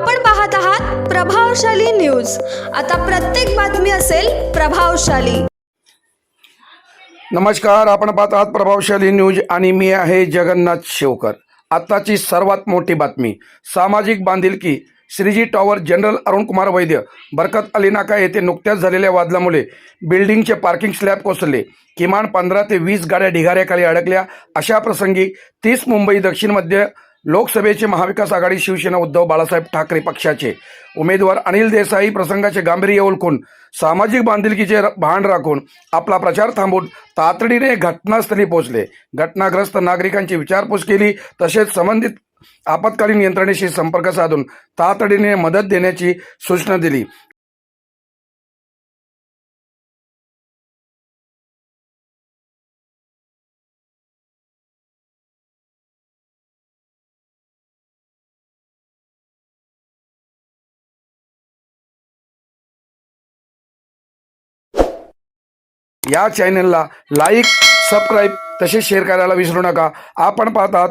आपण पाहत आहात प्रभावशाली न्यूज. आता प्रत्येक बातमी असेल प्रभावशाली. नमस्कार आपण पाहत आहात प्रभावशाली न्यूज आणि मी आहे जगन्नाथ शेवकर. आत्ताची सर्वात मोठी बातमी सामाजिक बांधिलकी श्रीजी टॉवर जनरल अरुणकुमार वैद्य बरकत अली नाका येथे नुकत्याच झालेल्या वादलामुळे बिल्डिंगचे पार्किंग स्लॅब कोसळले. किमान पंधरा ते वीस गाड्या ढिगाऱ्याखाली अडकल्या. अशा प्रसंगी तीस मुंबई दक्षिण मध्य लोकसभेचे महाविकास आघाडी शिवसेना उद्धव बाळासाहेब ठाकरे पक्षाचे उमेदवार अनिल देसाई प्रसंगाचे गांभीर्य ओळखून सामाजिक बांधिलकीचे भान राखून आपला प्रचार थांबून तातडीने घटनास्थळी पोहोचले. घटनाग्रस्त नागरिकांची विचारपूस केली तसेच संबंधित आपत्कालीन यंत्रणेशी संपर्क साधून तातडीने मदत देण्याची सूचना दिली. या चॅनलला लाईक सबस्क्राईब तसेच शेअर करायला विसरू नका. आपण पाहतात